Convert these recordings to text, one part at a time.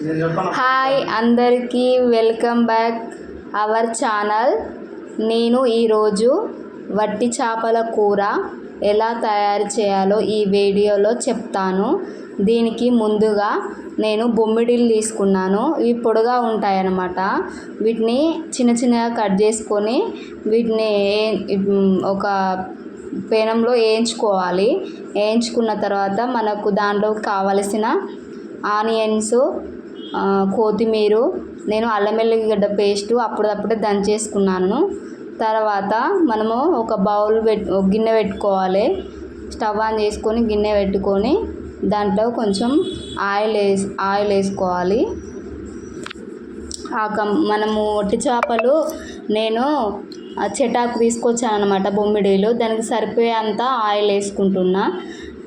Hi అందరికీ welcome back our channel. నేను ఈరోజు వట్టి చేపల కూర ఎలా తయారు చేయాలో ఈ వీడియోలో చెప్తాను. దీనికి ముందుగా నేను బొమ్మిడిలు తీసుకున్నాను. ఇవి పొడుగా ఉంటాయన్నమాట. వీటిని చిన్న చిన్నగా కట్ చేసుకొని వీటిని ఏ- ఒక పేనంలో వేయించుకోవాలి. వేయించుకున్న తర్వాత మనకు దాంట్లో కావలసిన ఆనియన్స్ కొత్తిమీర నేను అల్లం వెల్లిగడ్డ పేస్ట్ అప్పుడప్పుడే దంచేసుకున్నాను. తర్వాత మనము ఒక బౌల్ పెట్టు గిన్నె పెట్టుకోవాలి. స్టవ్ ఆన్ చేసుకొని గిన్నె పెట్టుకొని దాంట్లో కొంచెం ఆయిల్ వేసి ఆయిల్ వేసుకోవాలి. ఆ కం మనము ఒట్టి చేపలు నేను చెటాకు తీసుకొచ్చాను అనమాట బొమ్మిడీలు. దానికి సరిపోయేంత ఆయిల్ వేసుకుంటున్నా.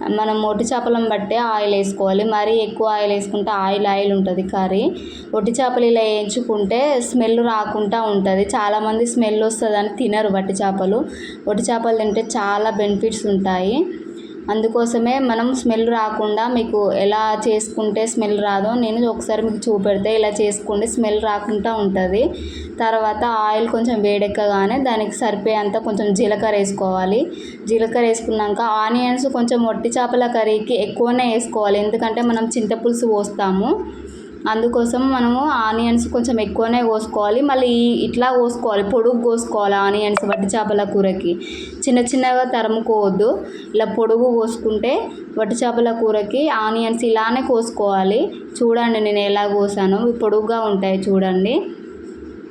మనం ఒట్టి చేపలను బట్టే ఆయిల్ వేసుకోవాలి. మరీ ఎక్కువ ఆయిల్ వేసుకుంటే ఆయిల్ ఆయిల్ ఉంటుంది కర్రీ. ఒట్టి చేపలు ఇలా వేయించుకుంటే స్మెల్ రాకుండా ఉంటుంది. చాలామంది స్మెల్ వస్తుందని తినరు వట్టి చేపలు. ఒట్టి చేపలు తింటే చాలా బెనిఫిట్స్ ఉంటాయి. అందుకోసమే మనం స్మెల్ రాకుండా మీకు ఎలా చేసుకుంటే స్మెల్ రాదో నేను ఒకసారి మీకు చూపెడితే ఇలా చేసుకుంటే స్మెల్ రాకుండా ఉంటుంది. తర్వాత ఆయిల్ కొంచెం వేడెక్కగానే దానికి సరిపోయేంత కొంచెం జీలకర్ర వేసుకోవాలి. జీలకర్ర వేసుకున్నాక ఆనియన్స్ కొంచెం వట్టి చేపల కర్రీకి ఎక్కువనే వేసుకోవాలి. ఎందుకంటే మనం చింతపులుసు పోస్తాము. అందుకోసం మనము ఆనియన్స్ కొంచెం ఎక్కువనే కోసుకోవాలి. మళ్ళీ ఇట్లా కోసుకోవాలి. పొడుగు కోసుకోవాలి ఆనియన్స్ వట్టి చేపల కూరకి. చిన్న చిన్నగా తరుముకోవద్దు. ఇలా పొడుగు కోసుకుంటే వట్టి చేపల కూరకి ఆనియన్స్ ఇలానే కోసుకోవాలి. చూడండి నేను ఎలా కోసాను. పొడుగుగా ఉంటాయి చూడండి.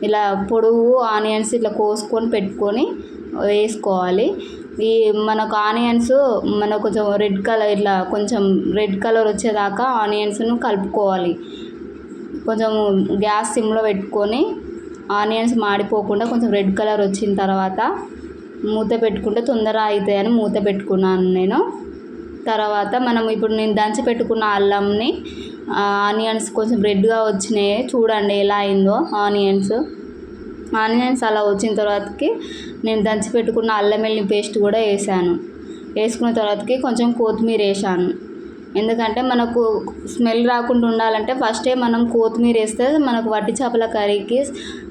ఇలా పొడుగు ఆనియన్స్ ఇట్లా కోసుకొని పెట్టుకొని వేసుకోవాలి. ఈ మనకు ఆనియన్స్ మనకు కొంచెం రెడ్ కలర్ ఇట్లా కొంచెం రెడ్ కలర్ వచ్చేదాకా ఆనియన్స్ను కలుపుకోవాలి. కొంచెం గ్యాస్ సిమ్లో పెట్టుకొని ఆనియన్స్ మాడిపోకుండా కొంచెం రెడ్ కలర్ వచ్చిన తర్వాత మూత పెట్టుకుంటే తొందర అవుతాయని మూత పెట్టుకున్నాను నేను. తర్వాత మనం ఇప్పుడు నేను దంచి పెట్టుకున్న అల్లంని ఆ, ఆనియన్స్ కొంచెం రెడ్గా వచ్చినాయి. చూడండి ఎలా అయిందో ఆనియన్స్. ఆనియన్స్ అలా వచ్చిన తర్వాతకి నేను దంచి పెట్టుకున్న అల్లం వెల్లి పేస్ట్ కూడా వేసాను. వేసుకున్న తర్వాతకి కొంచెం కొత్తిమీర వేసాను. ఎందుకంటే మనకు స్మెల్ రాకుండా ఉండాలంటే ఫస్టే మనం కొత్తిమీర వేస్తే మనకు వట్టి చేపల కర్రీకి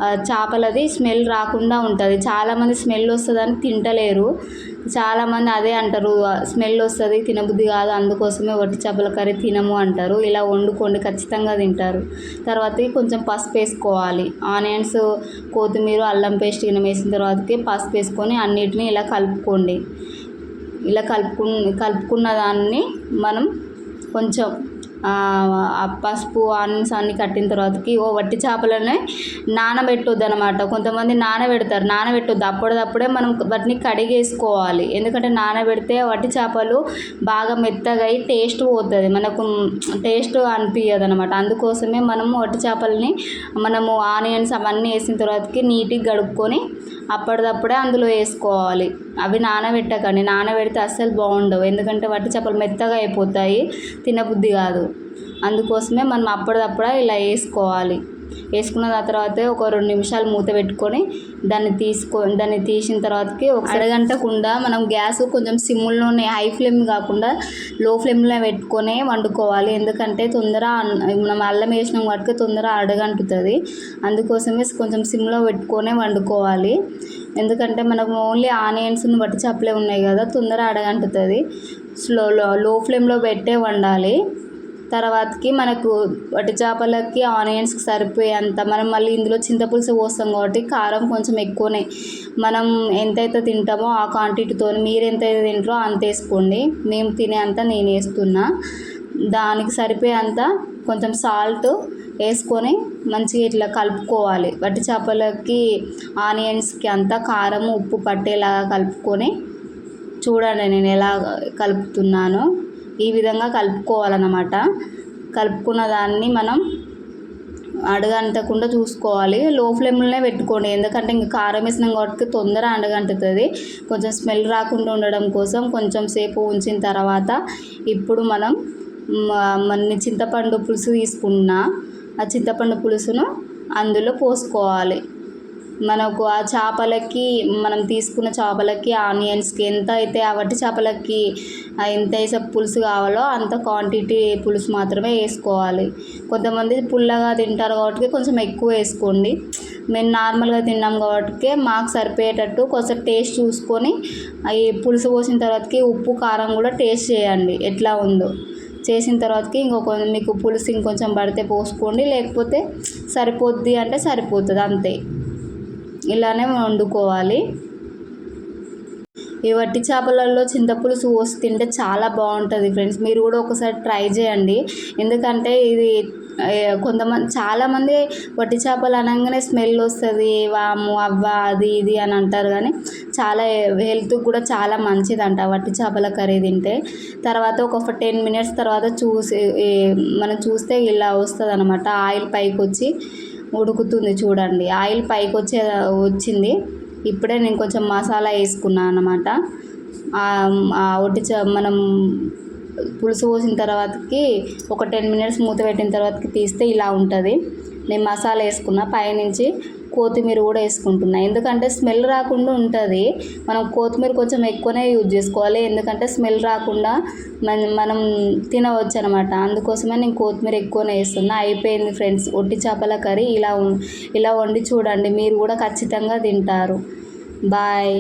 చేపలది స్మెల్ రాకుండా ఉంటుంది. చాలామంది స్మెల్ వస్తుందని తింటలేరు. చాలామంది అదే అంటారు స్మెల్ వస్తుంది తినబుద్ధి కాదు అందుకోసమే వట్టి చేపల కర్రీ తినము అంటారు. ఇలా వండుకోండి ఖచ్చితంగా తింటారు. తర్వాత కొంచెం పసుపు వేసుకోవాలి. ఆనియన్స్ కొత్తిమీర అల్లం పేస్ట్ గిన్నె వేసిన తర్వాతకి పసుపు వేసుకొని అన్నిటిని ఇలా కలుపుకోండి. ఇలా కలుపుకు కలుపుకున్న దాన్ని మనం కొంచెం పసుపు ఆనియన్స్ అన్ని కట్టిన తర్వాతకి ఓ వట్టి చేపలనే నానబెట్టొద్దు అనమాట కొంతమంది నానబెడతారు. నానబెట్టొద్దు. అప్పటిదప్పుడే మనం వాటిని కడిగేసుకోవాలి. ఎందుకంటే నానబెడితే వట్టి చేపలు బాగా మెత్తగా అయి టేస్ట్ పోతుంది. మనకు టేస్ట్ అనిపించదు అనమాట అందుకోసమే మనము వట్టి చేపలని మనము ఆనియన్స్ అవన్నీ వేసిన తర్వాతకి నీట్గా కడుక్కొని అప్పటిదప్పుడే అందులో వేసుకోవాలి. అవి నానబెట్టకండి. నానబెడితే అస్సలు బాగుండవు. ఎందుకంటే వట్టి చేపలు మెత్తగా అయిపోతాయి. తినబుద్ధి కాదు. అందుకోసమే మనం అప్పటిదప్పుడే ఇలా వేసుకోవాలి. వేసుకున్న తర్వాత ఒక రెండు నిమిషాలు మూత పెట్టుకొని దాన్ని తీసుకో దాన్ని తీసిన తర్వాతకి ఒక అరగంటకుండా మనం గ్యాస్ కొంచెం సిమ్లోనే హై ఫ్లేమ్ కాకుండా లో ఫ్లేమ్లో పెట్టుకొని వండుకోవాలి. ఎందుకంటే తొందర మనం అల్లం వేసినాం కాబట్టి తొందర అడగంటుతుంది. అందుకోసమే కొంచెం సిమ్లో పెట్టుకొని వండుకోవాలి. ఎందుకంటే మనకు ఓన్లీ ఆనియన్స్ని వట్టి చప్పలే ఉన్నాయి కదా తొందర అడగంటుతుంది. స్లో లో ఫ్లేమ్లో పెట్టే వండాలి. తర్వాతకి మనకు వట్టి చేపలకి ఆనియన్స్కి సరిపోయేంత. మనం మళ్ళీ ఇందులో చింతపులుసు పోస్తాం కాబట్టి కారం కొంచెం ఎక్కువనే. మనం ఎంతైతే తింటామో ఆ క్వాంటిటీతో మీరు ఎంతైతే తింటారో అంత వేసుకోండి. మేము తినే అంత నేను వేస్తున్నా. దానికి సరిపోయేంత కొంచెం సాల్ట్ వేసుకొని మంచిగా ఇట్లా కలుపుకోవాలి. వట్టి చేపలకి ఆనియన్స్కి అంతా కారం ఉప్పు పట్టేలాగా కలుపుకొని చూడండి నేను ఎలా కలుపుతున్నానో. ఈ విధంగా కలుపుకోవాలన్నమాట. కలుపుకున్న దాన్ని మనం అడగంటకుండా చూసుకోవాలి. లో ఫ్లేమ్లోనే పెట్టుకోండి. ఎందుకంటే ఇంకా కారం వేసినాం కాబట్టి తొందర అడగంటుతుంది. కొంచెం స్మెల్ రాకుండా ఉండడం కోసం కొంచెం సేపు ఉంచిన తర్వాత ఇప్పుడు మనం మన చింతపండు పులుసు తీసుకున్నా ఆ చింతపండు పులుసును అందులో పోసుకోవాలి. మనకు ఆ చేపలకి మనం తీసుకున్న చేపలకి ఆనియన్స్కి ఎంత అయితే ఆ వట్టి చేపలకి ఎంత వేసే పులుసు కావాలో అంత క్వాంటిటీ పులుసు మాత్రమే వేసుకోవాలి. కొంతమంది పుల్లగా తింటారు కాబట్టి కొంచెం ఎక్కువ వేసుకోండి. మేము నార్మల్గా తిన్నాం కాబట్టి మాకు సరిపోయేటట్టు కొంచెం టేస్ట్ చూసుకొని అవి పులుసు పోసిన తర్వాతకి ఉప్పు కారం కూడా టేస్ట్ చేయండి. ఎట్లా ఉందో. చేసిన తర్వాతకి ఇంకొక మీకు పులుసు ఇంకొంచెం పడితే పోసుకోండి. లేకపోతే సరిపోద్ది అంటే సరిపోతుంది అంతే. ఇలానే వండుకోవాలి. ఈ వట్టి చేపలలో చింతపులుసు పోసి తింటే చాలా బాగుంటుంది ఫ్రెండ్స్. మీరు కూడా ఒకసారి ట్రై చేయండి. ఎందుకంటే ఇది కొంతమంది చాలామంది వట్టి చేపలు అనగానే స్మెల్ వస్తుంది. వాము అవ్వ అది ఇది అని అంటారు కానీ చాలా హెల్త్కి కూడా చాలా మంచిదంట వట్టి చేపల కర్రీ తింటే. తర్వాత ఒక టెన్ మినిట్స్ తర్వాత చూసి మనం చూస్తే ఇలా వస్తుంది అనమాట ఆయిల్ పైకి వచ్చి ఉడుకుతుంది చూడండి. ఆయిల్ పైకి వచ్చే వచ్చింది. ఇప్పుడే నేను కొంచెం మసాలా వేసుకున్నాను అనమాట ఆ ఒట్టి చ మనం పులుసు పోసిన తర్వాతకి ఒక టెన్ మినిట్స్ మూత పెట్టిన తర్వాతకి తీస్తే ఇలా ఉంటుంది. నేను మసాలా వేసుకున్న. పైనుంచి కొత్తిమీర కూడా వేసుకుంటున్నా. ఎందుకంటే స్మెల్ రాకుండా ఉంటుంది. మనం కొత్తిమీర కొంచెం ఎక్కువనే యూజ్ చేసుకోవాలి. ఎందుకంటే స్మెల్ రాకుండా మన మనం తినవచ్చు అనమాట అందుకోసమే నేను కొత్తిమీర ఎక్కువనే వేస్తున్నా. అయిపోయింది ఫ్రెండ్స్. ఒట్టి చేపల కర్రీ. ఇలా ఇలా వండి చూడండి. మీరు కూడా ఖచ్చితంగా తింటారు. బాయ్.